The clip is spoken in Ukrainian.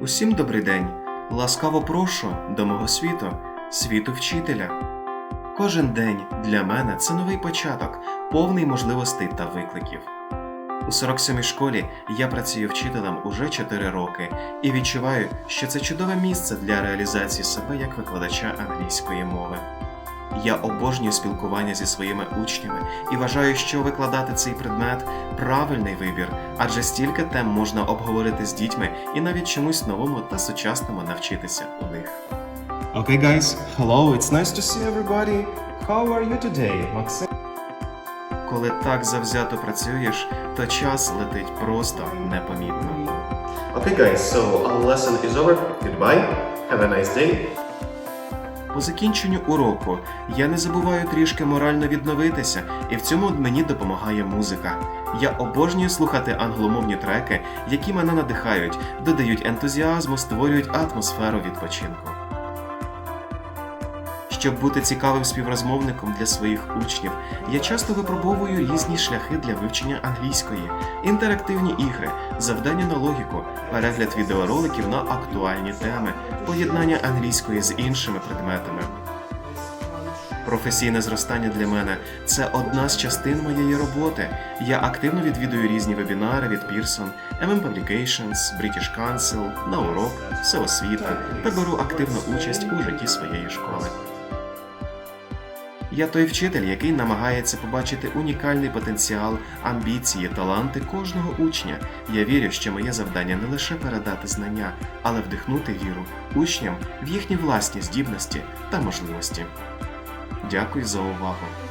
Усім добрий день. Ласкаво прошу до мого світу, світу вчителя. Кожен день для мене це новий початок, повний можливостей та викликів. У 47-й школі я працюю вчителем уже 4 роки і відчуваю, що це чудове місце для реалізації себе як викладача англійської мови. Я обожнюю спілкування зі своїми учнями і вважаю, що викладати цей предмет правильний вибір, адже стільки тем можна обговорити з дітьми і навіть чомусь новому та сучасному навчитися у них. Okay, guys. Hello. It's nice to see everybody. How are you today, Максим? Коли так завзято працюєш, то час летить просто непомітно. Okay, guys, so our lesson is over. Goodbye. Have a nice day. По закінченню уроку я не забуваю трішки морально відновитися, і в цьому мені допомагає музика. Я обожнюю слухати англомовні треки, які мене надихають, додають ентузіазму, створюють атмосферу відпочинку. Щоб бути цікавим співрозмовником для своїх учнів, я часто випробовую різні шляхи для вивчення англійської, інтерактивні ігри, завдання на логіку, перегляд відеороликів на актуальні теми, поєднання англійської з іншими предметами. Професійне зростання для мене це одна з частин моєї роботи. Я активно відвідую різні вебінари від Pearson, MM Publications, British Council, на урок, всеосвіта та беру активну участь у житті своєї школи. Я той вчитель, який намагається побачити унікальний потенціал, амбіції, таланти кожного учня. Я вірю, що моє завдання не лише передати знання, але вдихнути віру учням в їхні власні здібності та можливості. Дякую за увагу.